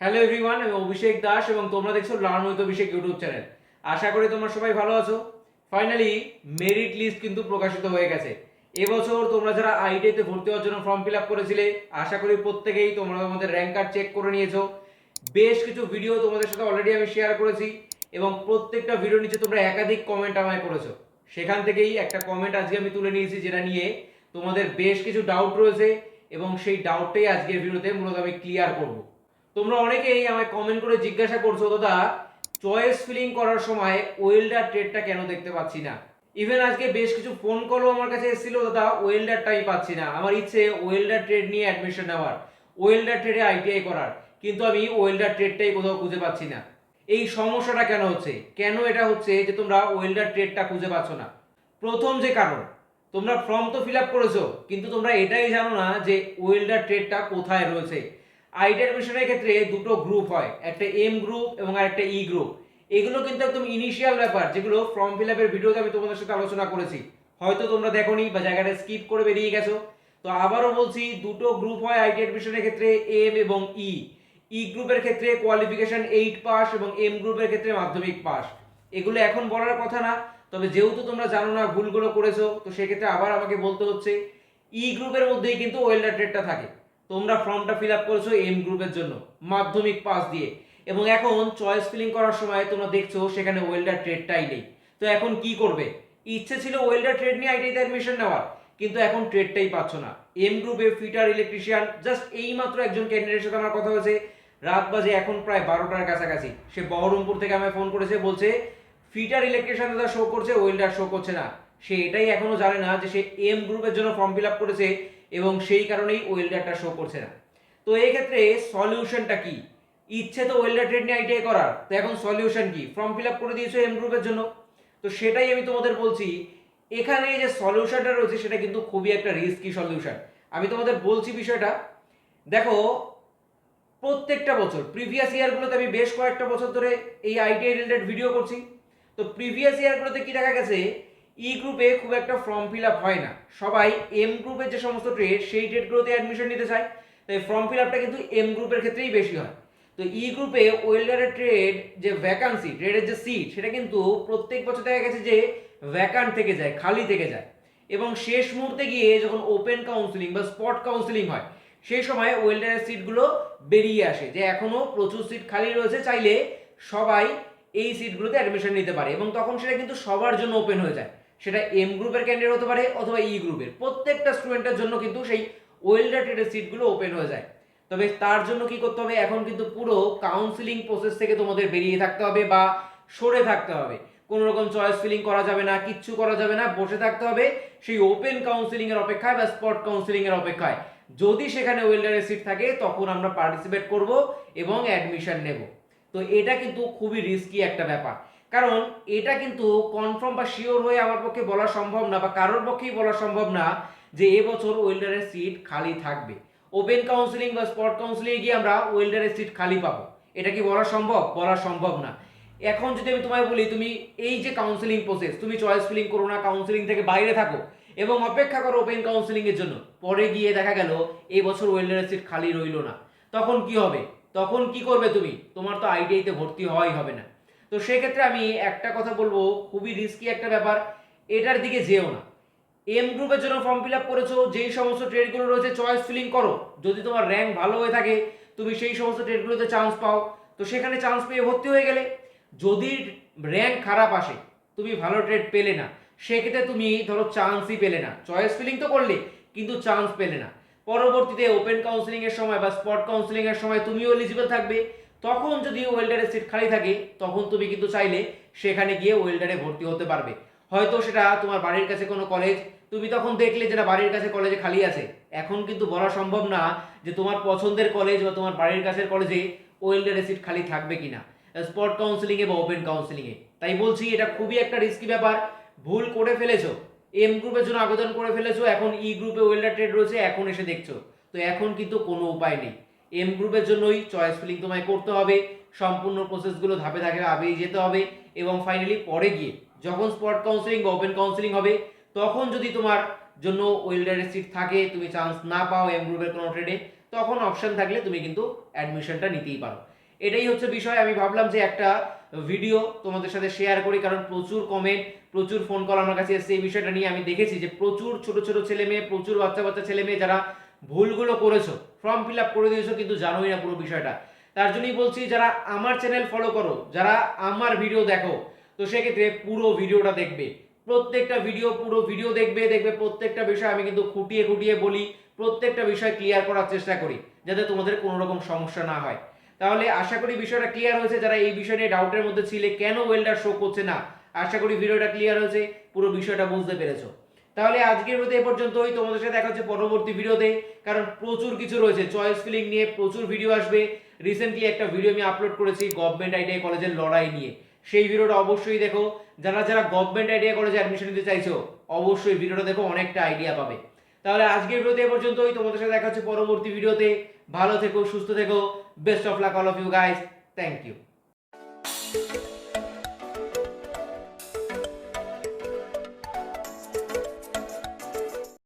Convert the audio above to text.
Hello everyone আমি অভিষেক দাস এবং তোমরা দেখছ learn with Abhishek YouTube channel আশা করি তোমরা সবাই ভালো আছো। ফাইনালি মেরিট লিস্ট কিন্তু প্রকাশিত হয়ে গেছে। এবছর তোমরা যারা আইটিতে ভর্তি হওয়ার জন্য ফর্ম ফিল আপ করেছিলে, আশা করি প্রত্যেকেই তোমরা তোমাদের র্যাঙ্ক কার্ড চেক করে নিয়েছো। বেশ কিছু ভিডিও তোমাদের সাথে অলরেডি আমি শেয়ার করেছি এবং প্রত্যেকটা ভিডিও নিচে তোমরা একাধিক কমেন্ট আমায় করেছ। সেখান থেকেই একটা কমেন্ট আজকে আমি তুলে নিয়েছি, যেটা নিয়ে তোমাদের বেশ কিছু ডাউট রয়েছে এবং সেই ডাউটটাই আজকের ভিডিওতে মূলত আমি ক্লিয়ার করব। তোমরা অনেকেই আমায় কমেন্ট করে জিজ্ঞাসা করছ, দাদা চয়েস ফিলিং করার সময় ওয়েল্ডার ট্রেডটা কেন দেখতে পাচ্ছি না? ইভেন আজকে বেশ কিছু ফোন কলও আমার কাছে এসেছিল, দাদা ওয়েল্ডারটাই পাচ্ছি না। আমার ইচ্ছে ওয়েল্ডার ট্রেড নিয়ে অ্যাডমিশন নেওয়ার ওয়েল্ডার ট্রেডে আইটিআই করার। কিন্তু আমি ওয়েল্ডার ট্রেডটাই কোথাও খুঁজে পাচ্ছি না। এই সমস্যাটা কেন হচ্ছে? কেন এটা হচ্ছে যে তোমরা ওয়েল্ডার ট্রেডটা খুঁজে পাচ্ছ না? প্রথম যে কারণ, তোমরা ফর্ম তো ফিল আপ করেছ, কিন্তু তোমরা এটাই জানো না যে ওয়েল্ডার ট্রেডটা কোথায় রয়েছে। আইটি অ্যাডমিশনের ক্ষেত্রে দুটো গ্রুপ হয়, একটা এম গ্রুপ এবং আরেকটা ই গ্রুপ এগুলো কিন্তু একদম ইনিশিয়াল ব্যাপার, যেগুলো ফর্ম ফিল আপের ভিডিওতে আমি তোমাদের সাথে আলোচনা করেছি। হয়তো তোমরা দেখোনি বা জায়গাটা স্কিপ করে বেরিয়ে গেছো। তো আবারও বলছি, দুটো গ্রুপ হয় আইটি অ্যাডমিশনের ক্ষেত্রে এম এবং ই ই গ্রুপের ক্ষেত্রে কোয়ালিফিকেশন এইট পাস এবং এম গ্রুপের ক্ষেত্রে মাধ্যমিক পাস এগুলো এখন বলার কথা না, তবে যেহেতু তোমরা জানো না ভুলগুলো করেছ, তো সেক্ষেত্রে আবার আমাকে বলতে হচ্ছে ই গ্রুপের মধ্যেই কিন্তু ওয়েল্ডার ট্রেডটা থাকে। তোমরা ফর্মটা ফিল আপ করেছ এম গ্রুপের জন্য, মাধ্যমিক পাস দিয়ে। এবং এখন চয়েস ফিলিং করার সময় তোমরা দেখছ সেখানে ওয়েল্ডার ট্রেডটাই নেই। তো এখন কি করবে? ইচ্ছে ছিল ওয়েল্ডার ট্রেড নিয়ে আইটিতে অ্যাডমিশন নেওয়ার, কিন্তু এখন ট্রেডটাই পাচ্ছ না। এম গ্রুপে ফিটার ইলেকট্রিশিয়ান জাস্ট এই মাত্র একজন ক্যান্ডিডেটের সাথে আমার কথা হয়েছে। রাত বাজে এখন প্রায় বারোটার কাছাকাছি। সে বহরমপুর থেকে আমায় ফোন করেছে, বলছে ফিটার ইলেকট্রিশিয়ান দাদা শো করছে ওয়েল্ডার শো করছে না। সে এটাই এখনও জানে না যে সে এম গ্রুপের জন্য ফর্ম ফিল আপ করেছে। এবং সেই কারণেই ওয়েল্ডারটা শো করছে না। তো এই ক্ষেত্রে সলিউশনটা কি? ইচ্ছে তো ওয়েল্ডার ট্রেড নিয়ে আইটিআই করার। তো এখন সলিউশন কি? ফর্ম ফিল আপ করে দিয়েছ এম গ্রুপের জন্য। তো সেটাই আমি তোমাদের বলছি, এখানে যে সলিউশনটা রয়েছে সেটা কিন্তু খুবই একটা রিস্কি সলিউশন আমি তোমাদের বলছি বিষয়টা, দেখো, প্রত্যেকটা বছর প্রিভিয়াস ইয়ারগুলোতে আমি বেশ কয়েকটা বছর ধরে এই আইটিআই রিলেটেড ভিডিও করছি। তো প্রিভিয়াস ইয়ারগুলোতে কি দেখা গেছে? ই গ্রুপে খুব একটা ফর্ম ফিল আপ হয় না। সবাই এম গ্রুপের যে সমস্ত ট্রেড সেই ট্রেডগুলোতে অ্যাডমিশন নিতে চায়। তাই ফর্ম ফিল আপটা কিন্তু এম গ্রুপের ক্ষেত্রেই বেশি হয়। তো ই গ্রুপে ওয়েল্ডারের ট্রেড যে ভ্যাকান্সি ট্রেডের যে সিট সেটা কিন্তু প্রত্যেক বছর দেখা গেছে যে ভ্যাকান্ট থেকে যায়, খালি থেকে যায়। এবং শেষ মুহূর্তে গিয়ে যখন ওপেন কাউন্সিলিং বা স্পট কাউন্সিলিং হয়, সেই সময় ওয়েল্ডারের সিটগুলো বেরিয়ে আসে। যে এখনও প্রচুর সিট খালি রয়েছে, চাইলে সবাই এই সিটগুলোতে অ্যাডমিশন নিতে পারে। এবং তখন সেটা কিন্তু সবার জন্য ওপেন হয়ে যায়। সেটা এম গ্রুপের ক্যান্ডিডেট হতে পারে অথবা ই গ্রুপের প্রত্যেকটা স্টুডেন্টের জন্য কিন্তু সেই ওয়েল্ডার ট্রেডের সিটগুলো ওপেন হয়ে যায়। তবে তার জন্য কি করতে হবে? এখন কিন্তু পুরো কাউন্সিলিং প্রসেস থেকে তোমাদের বেরিয়ে থাকতে হবে বা সরে থাকতে হবে। কোনো রকম চয়েস ফিলিং করা যাবে না, কিচ্ছু করা যাবে না, বসে থাকতে হবে সেই ওপেন কাউন্সিলিং এর অপেক্ষায় বা স্পট কাউন্সিলিং এর অপেক্ষায়। যদি সেখানে ওয়েল্ডারের সিট থাকে, তখন আমরা পার্টিসিপেট করব এবং অ্যাডমিশন নেব। তো এটা কিন্তু খুবই রিস্কি একটা ব্যাপার। কারণ এটা কিন্তু কনফার্ম বা শিওর হয়ে আমার পক্ষে বলা সম্ভব না বা কারোর পক্ষেই বলা সম্ভব না যে এবছর ওয়েল্ডারের সিট খালি থাকবে। ওপেন কাউন্সিলিং বা স্পট কাউন্সিলিং গিয়ে আমরা ওয়েল্ডারের সিট খালি পাবো। এটা কি বলা সম্ভব? বলা সম্ভব না। এখন যদি আমি তোমায় বলি, তুমি এই যে কাউন্সিলিং প্রসেস তুমি চয়েস ফিলিং করো না কাউন্সিলিং থেকে বাইরে থাকো এবং অপেক্ষা করো ওপেন কাউন্সিলিং এর জন্য, পরে গিয়ে দেখা গেল এই বছর ওয়েল্ডারের সিট খালি রইল না। তখন কি হবে? তখন কি করবে তুমি? তোমার তো আইটিআইতে ভর্তি হওয়াই হবে না। তো সেক্ষেত্রে আমি একটা কথা বলব, খুবই রিস্কি একটা ব্যাপার, এটার দিকে যেও না। এম গ্রুপের জন্য ফর্ম ফিল আপ করেছ, যেই সমস্ত ট্রেডগুলো রয়েছে চয়েস ফিলিং করো। যদি তোমার র্যাঙ্ক ভালো হয়ে থাকে, তুমি সেই সমস্ত ট্রেডগুলোতে চান্স পাও, তো সেখানে চান্স পেয়ে ভর্তি হয়ে গেলে। যদি র্যাঙ্ক খারাপ আসে, তুমি ভালো ট্রেড পেলে না, সেক্ষেত্রে তুমি ধরো চান্সই পেলে না। চয়েস ফিলিং তো করলে, কিন্তু চান্স পেলে না। পরবর্তীতে ওপেন কাউন্সিলিং এর সময় বা স্পট কাউন্সিলিং এর সময় তুমিও এলিজিবল থাকবে। তখন যদি ওয়েল্ডারের সিট খালি থাকে, তখন তুমি কিন্তু চাইলে সেখানে গিয়ে ওয়েল্ডারে ভর্তি হতে পারবে। হয়তো সেটা তোমার বাড়ির কাছে কোনো কলেজ তুমি তখন দেখলে যেটা বাড়ির কাছে কলেজে খালি আছে। এখন কিন্তু বলা সম্ভব না যে তোমার পছন্দের কলেজ বা তোমার বাড়ির কাছের কলেজে ওয়েল্ডারের সিট খালি থাকবে কিনা। স্পট কাউন্সিলিংয়ে বা ওপেন কাউন্সিলিংয়ে তাই বলছি, এটা খুবই একটা রিস্কি ব্যাপার। ভুল করে ফেলেছো। এম গ্রুপের জন্য আবেদন করে ফেলেছো। এখন ই গ্রুপে ওয়েল্ডার ট্রেড রয়েছে, এখন এসে দেখছ। তো এখন কিন্তু কোনো উপায় নেই। এম গ্রুপের জন্যই চয়েস ফিলিং তোমায় করতে হবে। সম্পূর্ণ প্রসেসগুলো ধাপে ধাপে আবেই যেতে হবে এবং ফাইনালি পরে গিয়ে যখন স্পট কাউন্সিলিং বা ওপেন কাউন্সিলিং হবে, তখন যদি তোমার জন্য ওয়েল্ডারের সিট থাকে, তুমি চান্স না পাও এম গ্রুপের কোনো ট্রেডে তখন অপশন থাকলে তুমি কিন্তু অ্যাডমিশনটা নিতেই পারো। এটাই হচ্ছে বিষয়। আমি ভাবলাম যে একটা ভিডিও তোমাদের সাথে শেয়ার করি, কারণ প্রচুর কমেন্ট প্রচুর ফোন কল আমার কাছে এসছে। এই বিষয়টা নিয়ে আমি দেখেছি যে প্রচুর ছোট ছোট ছেলে মেয়ে, প্রচুর বাচ্চা বাচ্চা ছেলে মেয়ে যারা ভুলগুলো করেছ ফর্ম ফিল আপ করে দিয়েছ কিন্তু জানোই না পুরো বিষয়টা। তার জন্যই বলছি, যারা আমার চ্যানেল ফলো করো, যারা আমার ভিডিও দেখো, তো সেক্ষেত্রে পুরো ভিডিওটা দেখবে। প্রত্যেকটা ভিডিও পুরো ভিডিও দেখবে দেখবে প্রত্যেকটা বিষয় আমি কিন্তু খুঁটিয়ে খুঁটিয়ে বলি, প্রত্যেকটা বিষয় ক্লিয়ার করার চেষ্টা করি, যাতে তোমাদের কোনো রকম সমস্যা না হয়। তাহলে আশা করি বিষয়টা ক্লিয়ার হয়েছে, যারা এই বিষয় নিয়ে ডাউটের মধ্যে ছিলে, কেন ওয়েল্ডার শো করছে না, আশা করি ভিডিওটা ক্লিয়ার হয়েছে, পুরো বিষয়টা বুঝতে পেরেছ। তাহলে আজকের মধ্যে এ পর্যন্তই। তোমাদের সাথে দেখা হচ্ছে পরবর্তী ভিডিওতে। কারণ প্রচুর কিছু রয়েছে। চয়েস ফিলিং নিয়ে প্রচুর ভিডিও আসবে। রিসেন্টলি একটা ভিডিও আমি আপলোড করেছি গভর্নমেন্ট আইটিআই কলেজের লড়াই নিয়ে। সেই ভিডিওটা অবশ্যই দেখো। যারা যারা গভর্নমেন্ট আইটিআই কলেজে অ্যাডমিশন নিতে চাইছো, অবশ্যই ভিডিওটা দেখো, অনেকটা আইডিয়া পাবে। তাহলে আজকের ভিডিওতে এ পর্যন্তই। তোমাদের সাথে দেখা হচ্ছে পরবর্তী ভিডিওতে। ভালো থেকো, সুস্থ থেকো। Best of luck all of you guys thank you